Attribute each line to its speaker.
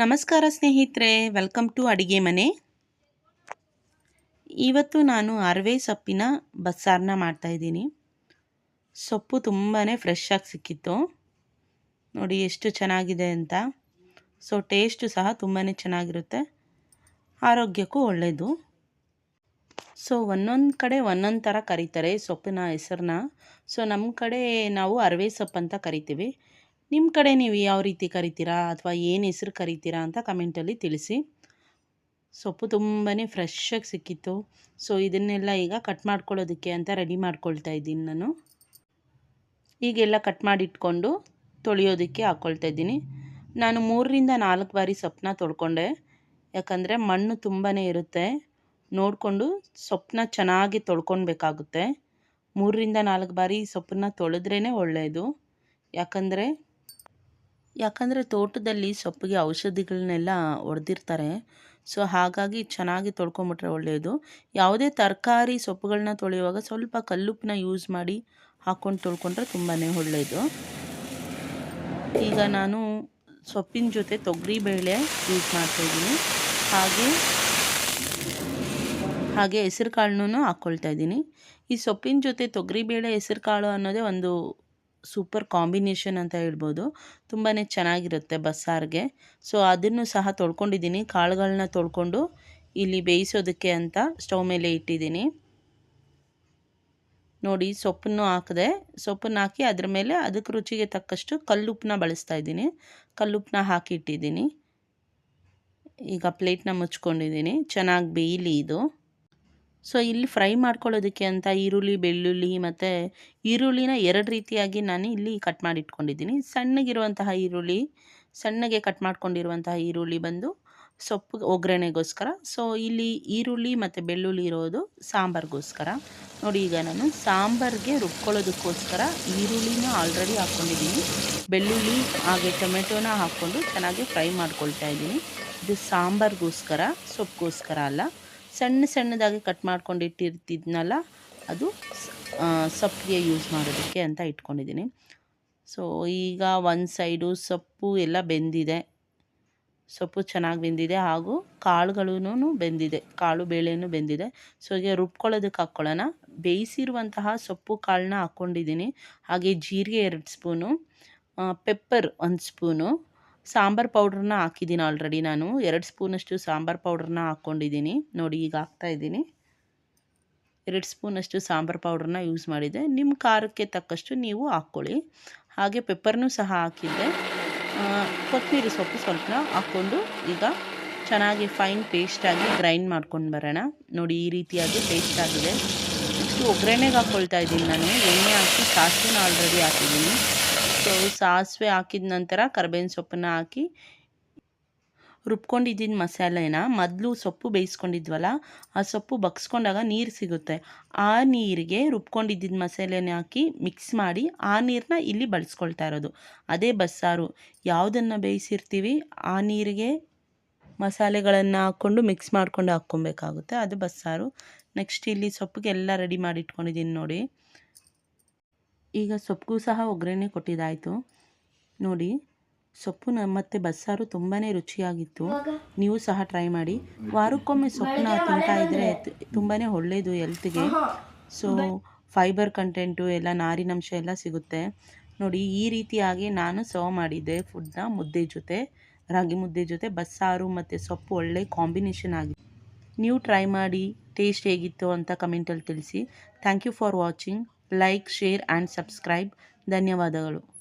Speaker 1: ನಮಸ್ಕಾರ ಸ್ನೇಹಿತರೆ welcome to ಅಡಿಗೆ ಮನೆ. ಇವತ್ತು ನಾನು ಅರವೆ ಸೊಪ್ಪಿನ ಬಸ್ಸಾರನ್ನ ಮಾಡ್ತಾಯಿದ್ದೀನಿ ಸೊಪ್ಪು ತುಂಬಾ ಫ್ರೆಶ್ ಆಗಿ ಸಿಕ್ಕಿತ್ತು. ನೋಡಿ ಎಷ್ಟು ಚೆನ್ನಾಗಿದೆ ಅಂತ. ಸೊ ಟೇಸ್ಟು ಸಹ ತುಂಬಾ ಚೆನ್ನಾಗಿರುತ್ತೆ. ಆರೋಗ್ಯಕ್ಕೂ ಒಳ್ಳೆಯದು ಸೊ ಒಂದೊಂದು ಕಡೆ ಒಂದೊಂದು ಥರ ಕರೀತಾರೆ ಸೊಪ್ಪಿನ ಹೆಸರನ್ನ ಸೊ ನಮ್ಮ ಕಡೆ ನಾವು ಅರವೆ ಸೊಪ್ಪು ಅಂತ ಕರಿತೀವಿ. ನಿಮ್ಮ ಕಡೆ ನೀವು ಯಾವ ರೀತಿ ಕರಿತೀರಾ? ಅಥವಾ ಏನು ಹೆಸ್ರು ಕರಿತೀರಾ ಅಂತ ಕಮೆಂಟಲ್ಲಿ ತಿಳಿಸಿ. ಸೊಪ್ಪು ತುಂಬಾ ಫ್ರೆಶ್ಶಾಗಿ ಸಿಕ್ಕಿತ್ತು. ಸೊ ಇದನ್ನೆಲ್ಲ ಈಗ ಕಟ್ ಮಾಡ್ಕೊಳ್ಳೋದಕ್ಕೆ ಅಂತ ರೆಡಿ ಮಾಡ್ಕೊಳ್ತಾ ಇದ್ದೀನಿ ನಾನು. ಈಗೆಲ್ಲ ಕಟ್ ಮಾಡಿಟ್ಕೊಂಡು ತೊಳೆಯೋದಕ್ಕೆ ಹಾಕ್ಕೊಳ್ತಾ ಇದ್ದೀನಿ. ನಾನು ಮೂರರಿಂದ ನಾಲ್ಕು ಬಾರಿ ಸೊಪ್ಪನ್ನ ತೊಳ್ಕೊಂಡೆ. ಯಾಕಂದರೆ ಮಣ್ಣು ತುಂಬಾ ಇರುತ್ತೆ. ನೋಡಿಕೊಂಡು ಸೊಪ್ಪನ್ನ ಚೆನ್ನಾಗಿ ತೊಳ್ಕೊಳ್ಬೇಕಾಗುತ್ತೆ. ಮೂರರಿಂದ ನಾಲ್ಕು ಬಾರಿ ಸೊಪ್ಪನ್ನ ತೊಳೆದ್ರೇ ಒಳ್ಳೆಯದು ಯಾಕಂದರೆ ಯಾಕಂದರೆ ತೋಟದಲ್ಲಿ ಸೊಪ್ಪಿಗೆ ಔಷಧಿಗಳನ್ನೆಲ್ಲ ಹೊಡೆದಿರ್ತಾರೆ ಸೊ, ಹಾಗಾಗಿ ಚೆನ್ನಾಗಿ ತೊಳ್ಕೊಂಬಿಟ್ರೆ ಒಳ್ಳೆಯದು ಯಾವುದೇ ತರಕಾರಿ ಸೊಪ್ಪುಗಳನ್ನ ತೊಳೆಯುವಾಗ ಸ್ವಲ್ಪ ಕಲ್ಲುಪ್ಪನ್ನ ಯೂಸ್ ಮಾಡಿ ಹಾಕ್ಕೊಂಡು ತೊಳ್ಕೊಂಡ್ರೆ ತುಂಬಾ ಒಳ್ಳೆಯದು ಈಗ ನಾನು ಸೊಪ್ಪಿನ ಜೊತೆ ತೊಗರಿಬೇಳೆ ಯೂಸ್ ಮಾಡ್ತಾಯಿದ್ದೀನಿ ಹಾಗೆ ಹಾಗೆ ಹೆಸರು ಕಾಳನ್ನೂ ಹಾಕ್ಕೊಳ್ತಾ ಇದ್ದೀನಿ. ಈ ಸೊಪ್ಪಿನ ಜೊತೆ ತೊಗರಿಬೇಳೆ ಹೆಸರು ಕಾಳು ಅನ್ನೋದೇ ಒಂದು ಸೂಪರ್ ಕಾಂಬಿನೇಷನ್ ಅಂತ ಹೇಳ್ಬೋದು. ತುಂಬಾ ಚೆನ್ನಾಗಿರುತ್ತೆ ಬಸ್ಸಾರಿಗೆ ಸೊ, ಅದನ್ನು ಸಹ ತೊಳ್ಕೊಂಡಿದ್ದೀನಿ. ಕಾಳುಗಳನ್ನ ತೊಳ್ಕೊಂಡು ಇಲ್ಲಿ ಬೇಯಿಸೋದಕ್ಕೆ ಅಂತ ಸ್ಟವ್ ಮೇಲೆ ಇಟ್ಟಿದ್ದೀನಿ. ನೋಡಿ, ಸೊಪ್ಪನ್ನು ಹಾಕಿದೆ. ಸೊಪ್ಪನ್ನು ಹಾಕಿ ಅದ್ರ ಮೇಲೆ ಅದಕ್ಕೆ ರುಚಿಗೆ ತಕ್ಕಷ್ಟು ಕಲ್ಲುಪ್ಪನ್ನ ಬಳಸ್ತಾ ಇದ್ದೀನಿ. ಕಲ್ಲುಪ್ಪನ್ನ ಹಾಕಿ ಇಟ್ಟಿದ್ದೀನಿ ಈಗ ಪ್ಲೇಟ್ನ ಮುಚ್ಕೊಂಡಿದ್ದೀನಿ. ಚೆನ್ನಾಗಿ ಬೇಯಲಿ ಇದು. ಸೊ, ಇಲ್ಲಿ ಫ್ರೈ ಮಾಡ್ಕೊಳ್ಳೋದಕ್ಕೆ ಅಂತ ಈರುಳ್ಳಿ, ಬೆಳ್ಳುಳ್ಳಿ ಮತ್ತು ಈರುಳ್ಳಿನ ಎರಡು ರೀತಿಯಾಗಿ ನಾನು ಇಲ್ಲಿ ಕಟ್ ಮಾಡಿ ಇಟ್ಕೊಂಡಿದ್ದೀನಿ ಸಣ್ಣಗಿರುವಂತಹ ಈರುಳ್ಳಿ, ಸಣ್ಣಗೆ ಕಟ್ ಮಾಡ್ಕೊಂಡಿರುವಂತಹ ಈರುಳ್ಳಿ ಬಂದು ಸೊಪ್ಪು ಒಗ್ಗರಣೆಗೋಸ್ಕರ. ಸೊ, ಇಲ್ಲಿ ಈರುಳ್ಳಿ ಮತ್ತು ಬೆಳ್ಳುಳ್ಳಿ ಇರೋದು ಸಾಂಬಾರ್ಗೋಸ್ಕರ. ನೋಡಿ, ಈಗ ನಾನು ಸಾಂಬಾರಿಗೆ ರುಬ್ಕೊಳ್ಳೋದಕ್ಕೋಸ್ಕರ ಈರುಳ್ಳಿನ ಆಲ್ರೆಡಿ ಹಾಕ್ಕೊಂಡಿದ್ದೀನಿ. ಬೆಳ್ಳುಳ್ಳಿ ಹಾಗೆ ಟೊಮೆಟೊನ ಹಾಕ್ಕೊಂಡು ಚೆನ್ನಾಗಿ ಫ್ರೈ ಮಾಡ್ಕೊಳ್ತಾ ಇದ್ದೀನಿ. ಇದು ಸಾಂಬಾರಿಗೋಸ್ಕರ ಸೊಪ್ಪಿಗೋಸ್ಕರ ಅಲ್ಲ. ಸಣ್ಣ ಸಣ್ಣದಾಗಿ ಕಟ್ ಮಾಡ್ಕೊಂಡು ಇಟ್ಟಿರ್ತಿದ್ನಲ್ಲ, ಅದು ಸೊಪ್ಪಿಗೆ ಯೂಸ್ ಮಾಡೋದಕ್ಕೆ ಅಂತ ಇಟ್ಕೊಂಡಿದ್ದೀನಿ. ಸೊ ಈಗ ಒಂದು ಸೈಡು ಸೊಪ್ಪು ಎಲ್ಲ ಬೆಂದಿದೆ. ಸೊಪ್ಪು ಚೆನ್ನಾಗಿ ಬೆಂದಿದೆ ಹಾಗೂ ಕಾಳುಗಳೂ ಬೆಂದಿದೆ, ಕಾಳು ಬೇಳೆನೂ ಬೆಂದಿದೆ. ಸೊ ಹೀಗೆ ರುಬ್ಕೊಳ್ಳೋದಕ್ಕೆ ಹಾಕ್ಕೊಳ್ಳೋಣ. ಬೇಯಿಸಿರುವಂತಹ ಸೊಪ್ಪು ಕಾಳನ್ನ ಹಾಕ್ಕೊಂಡಿದ್ದೀನಿ. ಹಾಗೆ ಜೀರಿಗೆ ಎರಡು ಸ್ಪೂನು ಪೆಪ್ಪರ್ ಒಂದು ಸ್ಪೂನು ಸಾಂಬಾರು ಪೌಡ್ರನ್ನ ಹಾಕಿದ್ದೀನಿ ಆಲ್ರೆಡಿ ನಾನು. ಎರಡು ಸ್ಪೂನಷ್ಟು ಸಾಂಬಾರು ಪೌಡ್ರನ್ನ ಹಾಕ್ಕೊಂಡಿದ್ದೀನಿ. ನೋಡಿ, ಈಗ ಹಾಕ್ತಾಯಿದ್ದೀನಿ ಎರಡು ಸ್ಪೂನಷ್ಟು ಸಾಂಬಾರು ಪೌಡ್ರನ್ನ ಯೂಸ್ ಮಾಡಿದ್ದೆ ನಿಮ್ಮ ಖಾರಕ್ಕೆ ತಕ್ಕಷ್ಟು ನೀವು ಹಾಕ್ಕೊಳ್ಳಿ. ಹಾಗೆ ಪೆಪ್ಪರ್ನೂ ಸಹ ಹಾಕಿದ್ದೆ. ಕೊತ್ತಂಬರಿ ಸೊಪ್ಪು ಸ್ವಲ್ಪ ಹಾಕ್ಕೊಂಡು ಈಗ ಚೆನ್ನಾಗಿ ಫೈನ್ ಪೇಸ್ಟಾಗಿ ಗ್ರೈಂಡ್ ಮಾಡ್ಕೊಂಡು ಬರೋಣ. ನೋಡಿ, ಈ ರೀತಿಯಾಗಿ ಪೇಸ್ಟ್ ಆಗಿದೆ. ಇಷ್ಟು ಒಗ್ಗರಣೆಗೆ ಹಾಕ್ಕೊಳ್ತಾ ಇದ್ದೀನಿ ನಾನು. ಎಣ್ಣೆ ಹಾಕಿ ಸಾಸಿವೆನ ಆಲ್ರೆಡಿ ಹಾಕಿದ್ದೀನಿ. ಸೊ ಸಾಸಿವೆ ಹಾಕಿದ ನಂತರ ಕರ್ಬೇವಿನ ಸೊಪ್ಪನ್ನು ಹಾಕಿ ರುಬ್ಕೊಂಡಿದ್ದಿದ್ದ ಮಸಾಲೆನ ಮೊದಲು ಸೊಪ್ಪು ಬೇಯಿಸ್ಕೊಂಡಿದ್ವಲ್ಲ, ಆ ಸೊಪ್ಪು ಬಗ್ಸ್ಕೊಂಡಾಗ ನೀರು ಸಿಗುತ್ತೆ. ಆ ನೀರಿಗೆ ರುಬ್ಕೊಂಡಿದ್ದಿದ್ದ ಮಸಾಲೆನ ಹಾಕಿ ಮಿಕ್ಸ್ ಮಾಡಿ ಆ ನೀರನ್ನ ಇಲ್ಲಿ ಬಳಸ್ಕೊಳ್ತಾ ಇರೋದು. ಅದೇ ಬಸ್ಸಾರು. ಯಾವುದನ್ನು ಬೇಯಿಸಿರ್ತೀವಿ, ಆ ನೀರಿಗೆ ಮಸಾಲೆಗಳನ್ನು ಹಾಕ್ಕೊಂಡು ಮಿಕ್ಸ್ ಮಾಡ್ಕೊಂಡು ಹಾಕ್ಕೊಬೇಕಾಗುತ್ತೆ. ಅದು ಬಸ್ಸಾರು. ನೆಕ್ಸ್ಟ್ ಇಲ್ಲಿ ಸೊಪ್ಪಿಗೆಲ್ಲ ರೆಡಿ ಮಾಡಿ ಇಟ್ಕೊಂಡಿದ್ದೀನಿ ನೋಡಿ. ಈಗ ಸೊಪ್ಪಿಗೂ ಸಹ ಒಗ್ಗರಣೆ ಕೊಟ್ಟಿದ್ದಾಯಿತು. ನೋಡಿ ಸೊಪ್ಪು ಮತ್ತು ಬಸ್ಸಾರು ತುಂಬಾ ರುಚಿಯಾಗಿತ್ತು. ನೀವು ಸಹ ಟ್ರೈ ಮಾಡಿ. ವಾರಕ್ಕೊಮ್ಮೆ ಸೊಪ್ಪನ್ನ ತಿಂತಾ ಇದ್ದರೆ ತುಂಬಾ ಒಳ್ಳೆಯದು ಹೆಲ್ತ್ಗೆ ಸೊ ಫೈಬರ್ ಕಂಟೆಂಟು ಎಲ್ಲ ನಾರಿನಂಶ ಎಲ್ಲ ಸಿಗುತ್ತೆ. ನೋಡಿ ಈ ರೀತಿಯಾಗಿ ನಾನು ಸರ್ವ್ ಮಾಡಿದ್ದೆ ಫುಡ್ನ ಮುದ್ದೆ ಜೊತೆ ರಾಗಿ ಮುದ್ದೆ ಜೊತೆ ಬಸ್ಸಾರು ಮತ್ತು ಸೊಪ್ಪು ಒಳ್ಳೆ ಕಾಂಬಿನೇಷನ್ ಆಗಿದೆ ನೀವು ಟ್ರೈ ಮಾಡಿ ಟೇಸ್ಟ್ ಹೇಗಿತ್ತು ಅಂತ ಕಮೆಂಟಲ್ಲಿ ತಿಳಿಸಿ. Thank you for watching like share and subscribe ಧನ್ಯವಾದಗಳು.